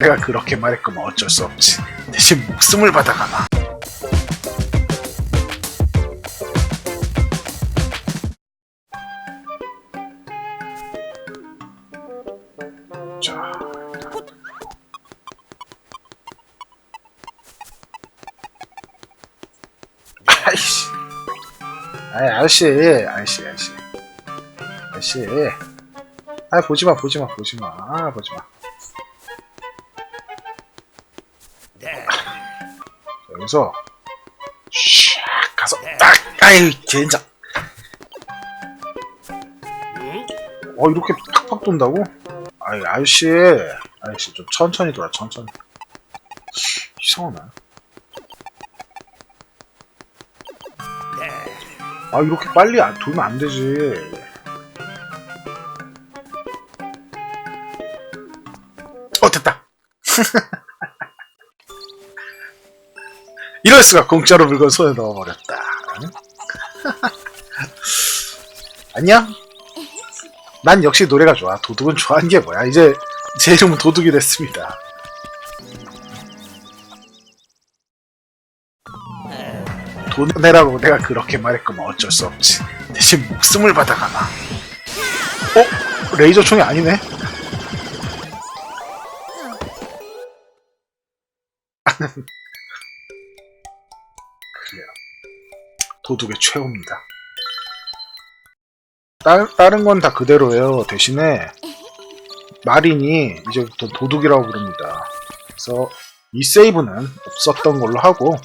내가 그렇게 말했구만 어쩔 수 없지. 대신 목숨을 받아가나. 자. 아이씨. 아이, 아저씨, 아저씨, 아저씨. 아저씨. 아, 보지마, 보지마, 보지마. 아, 보지마. 여기서, 샥 가서, 딱! 아이, 젠장. 어, 이렇게 팍팍 돈다고? 아이, 아저씨. 아저씨, 좀 천천히 돌아, 천천히. 이상하네. 아, 이렇게 빨리 안, 돌면 안 되지. 어, 됐다. 이럴 수가 공짜로 물건 손에 넣어버렸다. 안녕? 난 역시 노래가 좋아. 도둑은 좋아하는 게 뭐야? 이제 제 이름은 도둑이 됐습니다. 돈 내라고 내가 그렇게 말했구만 어쩔 수 없지. 대신 목숨을 받아가나. 어? 레이저 총이 아니네? 그래요. 도둑의 최후입니다. 다른, 건 다 그대로예요. 대신에 마린이 이제부터 도둑이라고 부릅니다. 그래서 이 세이브는 없었던 걸로 하고